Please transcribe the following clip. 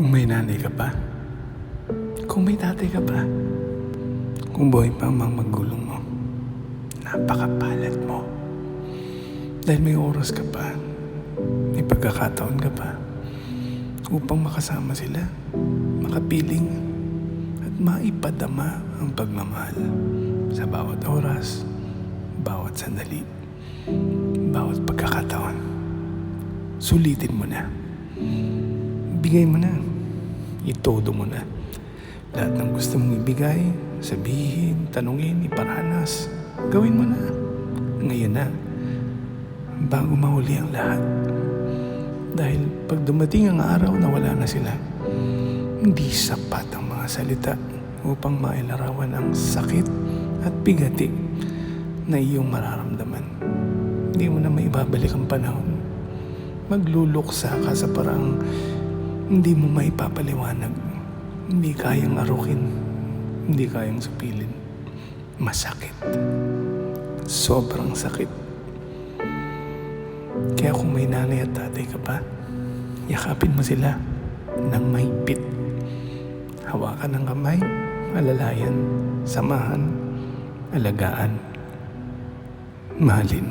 Kung may nanay ka pa, kung may tatay ka pa, kung buhay pa ang mga magulang mo, napakapalad mo. Dahil may oras ka pa, may pagkakataon ka pa, upang makasama sila, makapiling, at maipadama ang pagmamahal sa bawat oras, bawat sandali, bawat pagkakataon. Sulitin mo na. Bigay mo na. Itodo mo na. Lahat ng gusto mong ibigay, sabihin, tanungin, iparanas, gawin mo na. Ngayon na. Bago mahuli ang lahat. Dahil pag dumating ang araw na wala na sila, hindi sapat ang mga salita upang mailarawan ang sakit at bigati na iyong mararamdaman. Hindi mo na maibabalik ang panahon. Magluluksa ka sa parang hindi mo maipapaliwanag. Hindi kayang arukin. Hindi kayang supilin. Masakit. Sobrang sakit. Kaya kung may nanay at tatay ka pa, yakapin mo sila ng mahigpit. Hawakan ng kamay, alalayan, samahan, alagaan, mahalin.